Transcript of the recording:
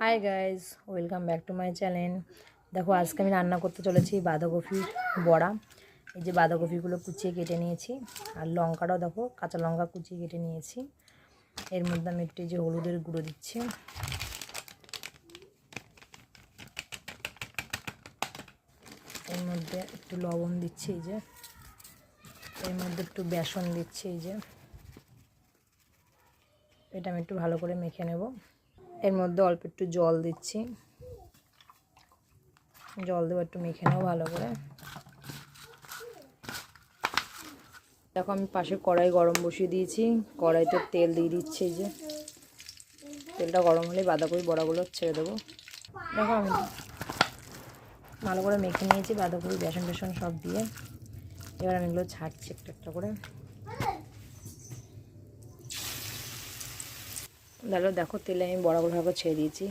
Hi guys welcome back to my channel দেখো, আজকে আমি রান্না করতে চলেছি বাঁধাকপি বড়া। এই যে বাঁধাকপিগুলো কুচিয়ে কেটে নিয়েছি। আর লঙ্কাটাও দেখো, কাঁচা লঙ্কা কুচিয়ে কেটে নিয়েছি। এর মধ্যে আমি একটু যে হলুদের গুঁড়ো দিচ্ছি। এর মধ্যে একটু লবণ দিচ্ছি এই যে। এর মধ্যে একটু বেসন দিচ্ছি এই যে। এটা আমি একটু ভালো করে মেখে নেব। এর মধ্যে অল্প একটু জল দিচ্ছি। জল দেবো একটু মেখে নেব ভালো করে। দেখো আমি পাশে কড়াই গরম বসিয়ে দিয়েছি। কড়াইতে তেল দিয়ে দিচ্ছি যে। তেলটা গরম হলে বাঁধাকপি বড়াগুলো ছেড়ে দেবো। দেখো আমি ভালো করে মেখে নিয়েছি বাঁধাকপি বেসন বেসন সব দিয়ে। এবার আমি এগুলো ছাড়ছি একটা একটা করে। দেখো দেখো তেলে আমি বড়াগুলো ভাবে ছেড়ে দিয়েছি।